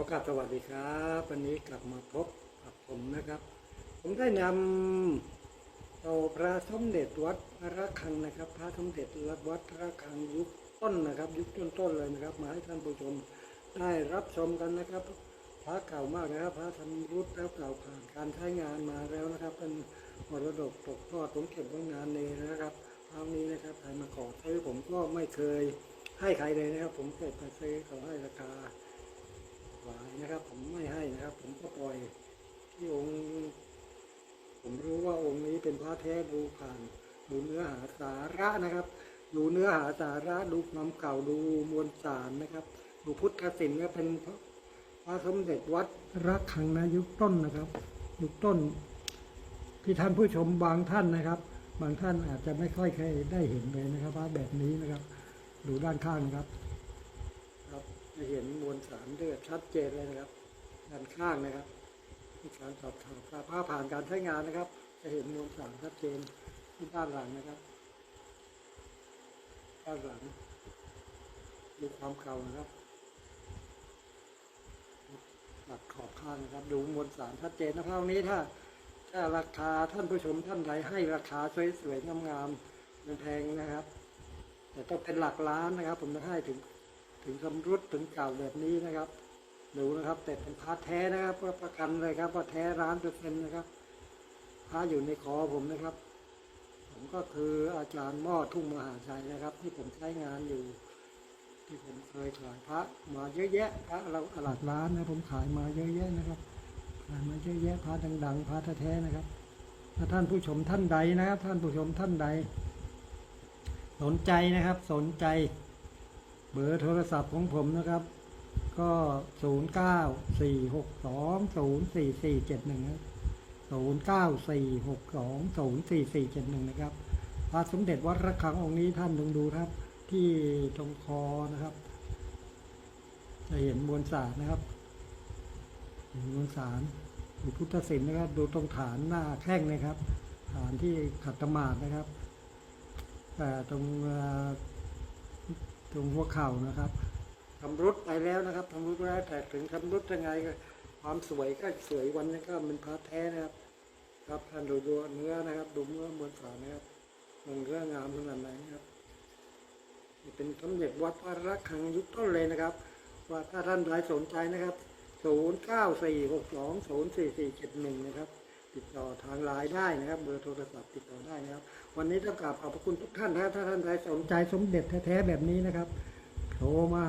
ขอกราบสวัสดีครับวันนี้กลับมาพบกับผมนะครับ ผมได้นำเอาพระสมเด็จวัดพระฆังนะครับ พระสมเด็จวัดพระฆังยุคต้นนะครับ ยุคต้นๆเลยนะครับ มาให้ท่านผู้ชมได้รับชมกันนะครับ พระเก่ามากนะครับ พระทำรุดแล้วเก่าผ่านการใช้งานมาแล้วนะครับ เป็นมรดกตกทอดผมเก็บไว้นานเลยนะครับคราวนี้นะครับใครมาขอซื้อผมก็ไม่เคยให้ใครเลยนะครับ ผมเก็บมาซื้อเขาให้ราคา วายนะครับ ผมไม่ให้นะครับ ผมก็ปล่อยที่องค์ ผมรู้ว่าองค์นี้เป็นพระแท้ดูผ่านดูเนื้อหาสาระนะครับ ดูเนื้อหาสาระดูความเก่าดูมวลสารนะครับ ดูพุทธศิลป์ก็เป็นพระพระสมเด็จวัดรักขังนะยุคต้นนะครับยุคต้น ที่ท่านผู้ชมบางท่านนะครับ บางท่านอาจจะไม่ค่อยเคยได้เห็นเลยนะครับพระแบบนี้นะครับ ดูด้านข้างนะครับ จะเห็นมวลสารเลือดชัดเจนเลยนะครับด้านข้างนะครับที่การสอบถามผ้าผ่านการใช้งานนะครับ จะเห็นมวลสารชัดเจนที่ด้านหลังนะครับ ด้านหลังดูความเก่านะครับหลักขอบข้างนะครับ ดูมวลสารชัดเจนนะครับวันนี้ถ้าถ้าราคาท่านผู้ชมท่านใดให้ราคาสวยๆงามๆแพงนะครับ แต่ต้องเป็นหลักล้านนะครับ ผมจะให้ถึง ถึงสำรุดถึงเก่าแบบนี้นะครับดูนะครับแต่เป็นพระแท้นะครับประกันเลยครับว่าแท้ร้านเปอร์เซ็นต์นะครับพระอยู่ในคอผมนะครับ ผมก็คืออาจารย์ม่อทุ่งมหาชัยนะครับ ที่ผมใช้งานอยู่ ที่ผมเคยขายพระมาเยอะแยะพระเราหลักล้านนะผมขายมาเยอะแยะนะครับขายมาเยอะแยะพระดังๆพระแท้ๆนะครับถ้าท่านผู้ชมท่านใดนะครับ ท่านผู้ชมท่านใด สนใจนะครับ สนใจ เบอร์โทรศัพท์ของผมนะครับ ก็ 0 9 4 6 2 0 4 4 7 1 0 9 4 6 2 0 4 4 7 1 นะครับ พระสมเด็จวัดระฆังองค์นี้ท่านลองดูครับ ที่ตรงคอนะครับ จะเห็นมวลสารนะครับเห็นมวลสารดูพุทธศิลป์นะครับ ดูตรงฐานหน้าแข้งนะครับ ฐานที่ขัดตมาดนะครับ แต่ตรง ตรงหัวเข่านะครับทำรุดไปแล้วนะครับทำรุดแล้วแต่ถึงทำรุดยังไงก็ความสวยก็สวยวันนี้ก็เป็นพระแท้นะครับ ครับท่านดูดูเนื้อนะครับ ดูเนื้อมวลสารนะครับมันเนื้องามขนาดไหนครับนี่เป็นสมเด็จวัดพระรักขังยุคต้นเลยนะครับ ว่าถ้าท่านใดสนใจนะครับ 0 9 4 6 2 0 4 4 7 1 นะครับ ติดต่อทางไลน์ได้นะครับ เบอร์โทรศัพท์ติดต่อได้นะครับ วันนี้ต้องกราบขอบพระคุณทุกท่านนะถ้าท่านใดสนใจสมเด็จแท้ๆแบบนี้นะครับโทรมา